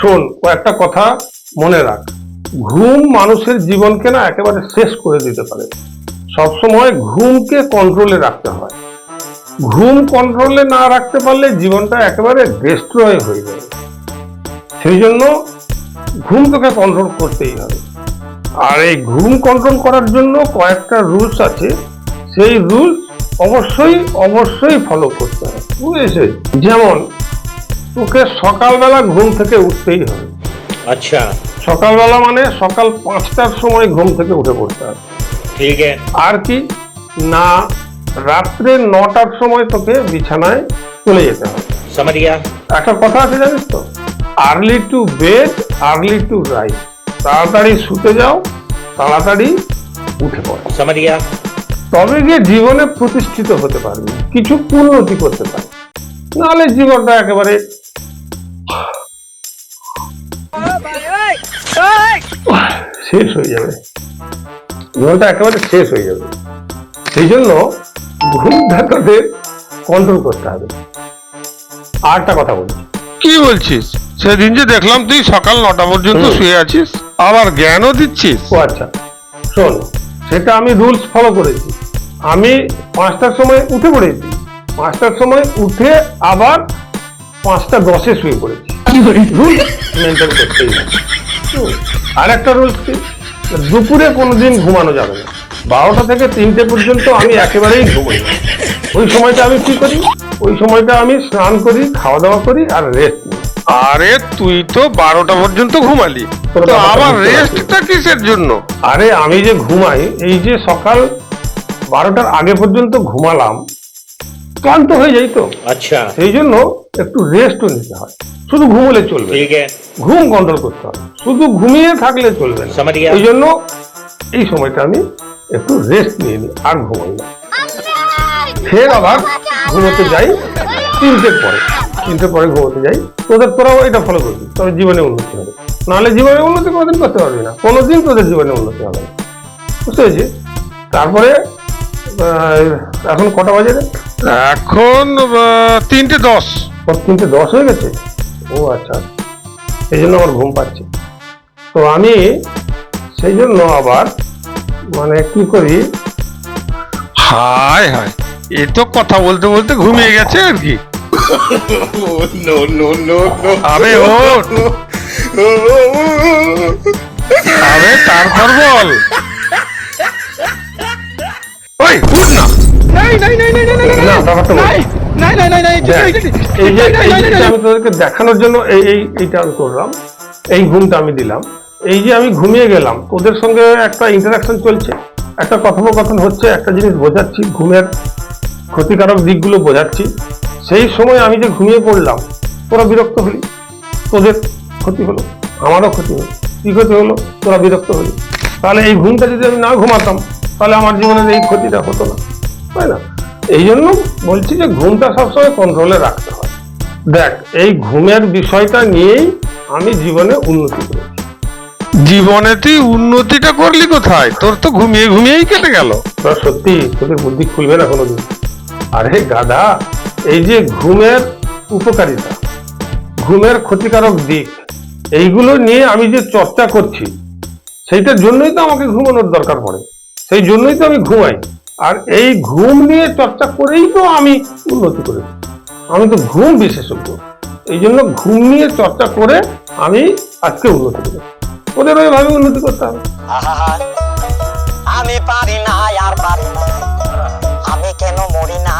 শোন, কয়েকটা কথা মনে রাখ। ঘুম মানুষের জীবনকে না একেবারে শেষ করে দিতে পারে। সবসময় ঘুমকে কন্ট্রোলে রাখতে হয়। ঘুম কন্ট্রোলে না রাখতে পারলে জীবনটা একেবারে ডিস্ট্রয় হয়ে যাবে সেই জন্য ঘুম তোকে কন্ট্রোল করতেই হবে। আর এই ঘুম কন্ট্রোল করার জন্য কয়েকটা রুলস আছে। সেই রুলস অবশ্যই অবশ্যই ফলো করতে হবে। বুঝেছে যেমন তোকে সকালবেলা ঘুম থেকে উঠতেই হবে আচ্ছা। সকালবেলা মানে সকাল পাঁচটার সময় ঘুম থেকে উঠে পড়তে হবে ঠিক আছে। আর কি না রাত্রে নটার সময় তোকে বিছানায় চলে যেতে হবে একটা কথা আছে জানিস তো? Early to bed early to right তাড়াতাড়ি শুতে যাও তাড়াতাড়ি উঠে পড়ো। তবে গিয়ে জীবনে প্রতিষ্ঠিত হতে পারবে কিছু উন্নতি করতে পারবে। নাহলে জীবনটা একেবারে শেষ হয়ে যাবে। জীবনটা একেবারে শেষ হয়ে যাবে। সেই জন্য ঘুমটা তাদের কন্ট্রোল করতে হবে। আর একটা কথা বলছি কি বলছিস? সেদিন যে দেখলাম তুই সকাল নটা পর্যন্ত শুয়ে আছিস আবার জ্ঞানও দিচ্ছিস? ও আচ্ছা। শোন সেটা আমি রুলস ফলো করেছি। আমি পাঁচটার সময় উঠে পড়েছি। পাঁচটার সময় উঠে আবার পাঁচটা দশে শুয়ে পড়েছি। রুলস মেনটেন করতেই। আর একটা রুলস কি দুপুরে কোনোদিন ঘুমানো যাবে না। বারোটা থেকে তিনটে পর্যন্ত আমি একেবারেই ঘুমাই না। ওই সময়টা আমি কি করি? ওই সময়টা আমি স্নান করি খাওয়া দাওয়া করি আর রেস্ট নিই। আরে তুই তো বারোটা পর্যন্ত ঘুমালি। তো পারছি। রেস্টটা কিসের জন্য? আরে আমি যে ঘুমাই এই যে সকাল বারোটার আগে পর্যন্ত ঘুমালাম ক্লান্ত হয়ে যাই তো। আচ্ছা। সেই জন্য একটু রেস্টও নিতে হয়। শুধু ঘুমলে চলবে ঘুম কন্ট্রোল করতে হবে। শুধু ঘুমিয়ে থাকলে চলবে না। এই জন্য এই সময়টা আমি একটু রেস্ট নিয়ে নিই আর ঘুমাই না। ফের আবার ঘুমোতে যাই তিনটে পরে। তিনটে পরে ঘুমোতে যাই। তোদের তোরাও এটা ফলো করবি। তবে জীবনে উন্নতি হবে। নাহলে জীবনে উন্নতি কোনোদিন করতে পারবি না। কোনোদিন তোদের জীবনে উন্নতি হবে না। বুঝতে পেরেছি তারপরে এখন কটা বাজে রে? এখন তিনটে দশ। ওর তিনটে দশ হয়ে গেছে? ও আচ্ছা। সেই জন্য আমার ঘুম পাচ্ছে। তো আমি সেই জন্য আবার মানে কি করি? হায় হায়। এ তো কথা বলতে বলতে ঘুমিয়ে গেছে আর কি। আবে ওঠ। আবে তারপর বল। ওই উঠ না। না ব্যাপারটা বলি। আমি তোদেরকে দেখানোর জন্য এই এই এইটা আমি করলাম। এই ঘুমটা আমি দিলাম। এই যে আমি ঘুমিয়ে গেলাম তোদের সঙ্গে একটা ইন্টারাকশন চলছে। একটা কথোপকথন হচ্ছে একটা জিনিস বোঝাচ্ছি ঘুমের ক্ষতিকারক দিকগুলো বোঝাচ্ছি। সেই সময় আমি যে ঘুমিয়ে পড়লাম তোরা বিরক্ত হলি। তোদের ক্ষতি হলো আমারও ক্ষতি হলো। কি ক্ষতি হলো? তোরা বিরক্ত হলি। তাহলে এই ঘুমটা যদি আমি না ঘুমাতাম তাহলে আমার জীবনের এই ক্ষতিটা হতো না। তাই না? এই জন্য বলছি যে ঘুমটা সবসময় কন্ট্রোলে রাখতে হয়। দেখ এই ঘুমের বিষয়টা নিয়েই আমি জীবনে উন্নতি করেছি। জীবনে তুই উন্নতিটা করলি কোথায়? তোর তো ঘুমিয়ে ঘুমিয়েই কেটে গেল। তোরা সত্যি তোদের বুদ্ধি খুলবে না কোনোদিন। আরে গাধা এই যে ঘুমের উপকারিতা ঘুমের ক্ষতিকারক দিক এইগুলো নিয়ে আমি যে চর্চা করছি সেইটার জন্যই তো আমাকে ঘুমানোর দরকার পড়ে। সেই জন্যই তো আমি ঘুমাই। আর এই ঘুম নিয়ে চর্চা করেই তো আমি উন্নতি করেছি। আমি তো ঘুম বিশেষজ্ঞ। এই জন্য ঘুম নিয়ে চর্চা করে আমি আজকে উন্নতি করি ওদের ওইভাবে উন্নতি করতে হবে। আমি পারি না আর পারি না। আমি কেন মরি না?